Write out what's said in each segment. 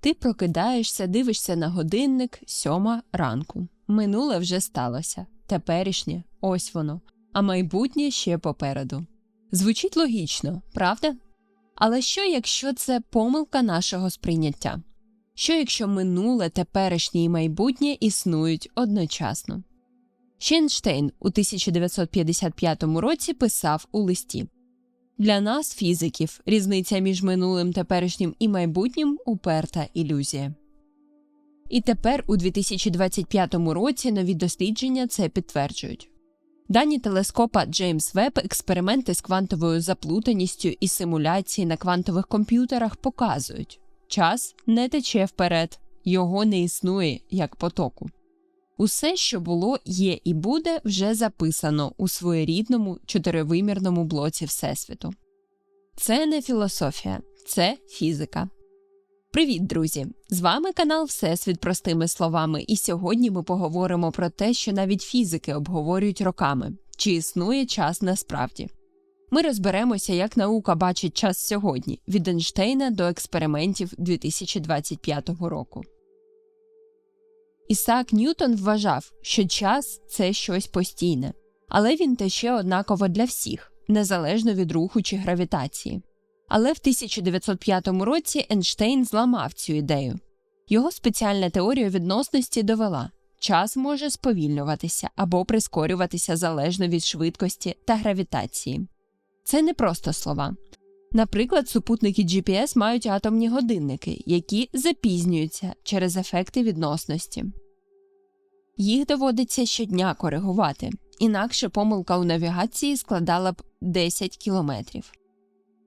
Ти прокидаєшся, дивишся на годинник сьома ранку. Минуле вже сталося, теперішнє ось воно, а майбутнє ще попереду. Звучить логічно, правда? Але що, якщо це помилка нашого сприйняття? Що якщо минуле, теперішнє і майбутнє існують одночасно? Шенштейн у 1955 році писав у листі Для нас, фізиків, різниця між минулим, теперішнім і майбутнім уперта ілюзія. І тепер, у 2025 році, нові дослідження це підтверджують. Дані телескопа Джеймс Веб, експерименти з квантовою заплутаністю і симуляції на квантових комп'ютерах показують, час не тече вперед, його не існує як потоку. Усе, що було, є і буде, вже записано у своєрідному чотиривимірному блоці Всесвіту. Це не філософія, це фізика. Привіт, друзі! З вами канал Всесвіт простими словами, і сьогодні ми поговоримо про те, що навіть фізики обговорюють роками, чи існує час насправді. Ми розберемося, як наука бачить час сьогодні від Ейнштейна до експериментів 2025 року. Ісаак Ньютон вважав, що час це щось постійне, але він тече однаково для всіх, незалежно від руху чи гравітації. Але в 1905 році Ейнштейн зламав цю ідею. Його спеціальна теорія відносності довела, час може сповільнюватися або прискорюватися залежно від швидкості та гравітації. Це не просто слова. Наприклад, супутники GPS мають атомні годинники, які запізнюються через ефекти відносності. Їх доводиться щодня коригувати, інакше помилка у навігації складала б 10 кілометрів.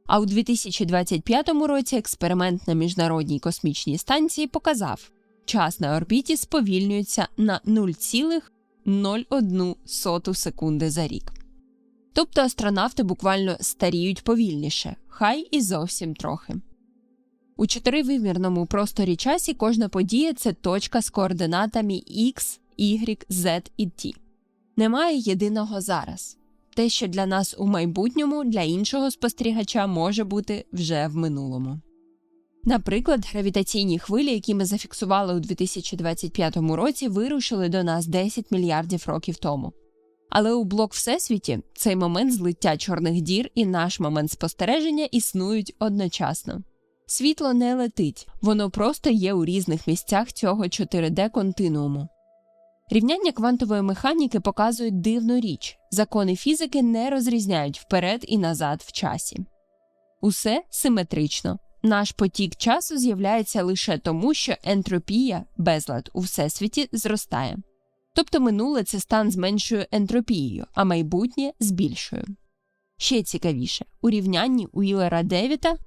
А у 2025 році експеримент на міжнародній космічній станції показав, час на орбіті сповільнюється на 0,01 секунди за рік. Тобто астронавти буквально старіють повільніше, хай і зовсім трохи. У чотиривимірному просторі часі кожна подія це точка з координатами X, Y, Z і T. Немає єдиного зараз. Те, що для нас у майбутньому, для іншого спостерігача може бути вже в минулому. Наприклад, гравітаційні хвилі, які ми зафіксували у 2025 році, вирушили до нас 10 мільярдів років тому. Але у блок Всесвіті цей момент злиття чорних дір і наш момент спостереження існують одночасно. Світло не летить, воно просто є у різних місцях цього 4D континууму. Рівняння квантової механіки показують дивну річ закони фізики не розрізняють вперед і назад в часі. Усе симетрично. Наш потік часу з'являється лише тому, що ентропія, безлад у всесвіті зростає. Тобто минуле це стан з меншою ентропією, а майбутнє з більшою. Ще цікавіше, у рівнянні Уілера Девіта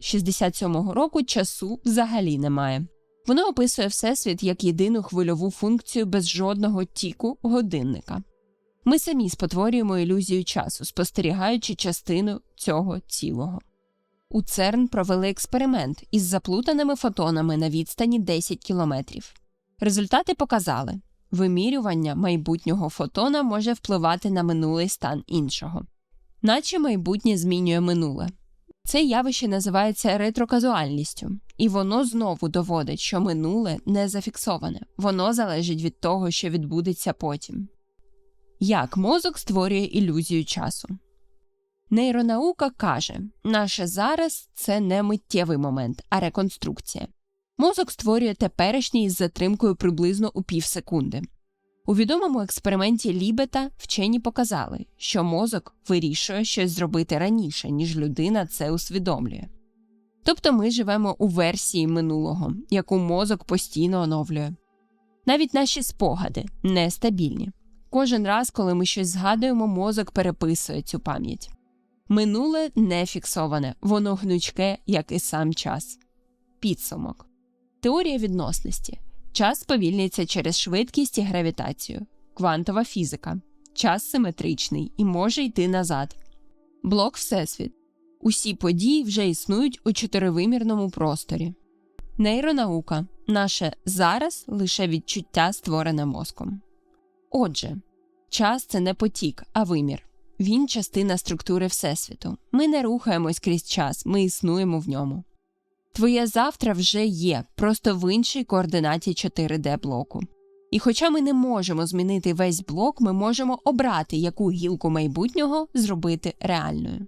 67-го року часу взагалі немає. Воно описує Всесвіт як єдину хвильову функцію без жодного тіку годинника. Ми самі спотворюємо ілюзію часу, спостерігаючи частину цього цілого. У ЦЕРН провели експеримент із заплутаними фотонами на відстані 10 кілометрів. Результати показали вимірювання майбутнього фотона може впливати на минулий стан іншого, наче майбутнє змінює минуле. Це явище називається ретроказуальністю, і воно знову доводить, що минуле не зафіксоване, воно залежить від того, що відбудеться потім. Як мозок створює ілюзію часу? Нейронаука каже, наше зараз це не миттєвий момент, а реконструкція. Мозок створює теперішній із затримкою приблизно у півсекунди. У відомому експерименті Лібета вчені показали, що мозок вирішує щось зробити раніше, ніж людина це усвідомлює. Тобто ми живемо у версії минулого, яку мозок постійно оновлює. Навіть наші спогади нестабільні. Кожен раз, коли ми щось згадуємо, мозок переписує цю пам'ять. Минуле не фіксоване, воно гнучке, як і сам час. Підсумок. Теорія відносності. Час сповільнюється через швидкість і гравітацію, квантова фізика, час симетричний і може йти назад. Блок Всесвіт. Усі події вже існують у чотиривимірному просторі. Нейронаука. Наше зараз лише відчуття створене мозком. Отже, час це не потік, а вимір. Він частина структури Всесвіту. Ми не рухаємось крізь час, ми існуємо в ньому. Твоє завтра вже є, просто в іншій координаті 4D блоку. І хоча ми не можемо змінити весь блок, ми можемо обрати, яку гілку майбутнього зробити реальною.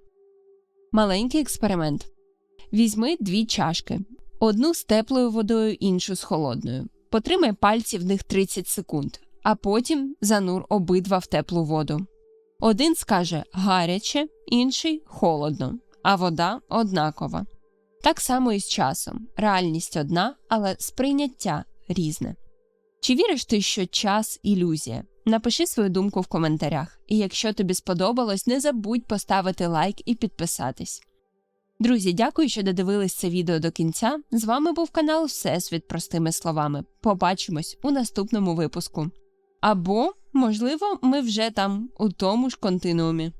Маленький експеримент. Візьми дві чашки: одну з теплою водою, іншу з холодною. Потримай пальці в них 30 секунд, а потім занур обидва в теплу воду. Один скаже гаряче, інший холодно, а вода однакова. Так само і з часом. Реальність одна, але сприйняття різне. Чи віриш ти, що час ілюзія? Напиши свою думку в коментарях, і якщо тобі сподобалось, не забудь поставити лайк і підписатись. Друзі, дякую, що додивились це відео до кінця. З вами був канал Всесвіт простими словами. Побачимось у наступному випуску. Або, можливо, ми вже там, у тому ж континуумі.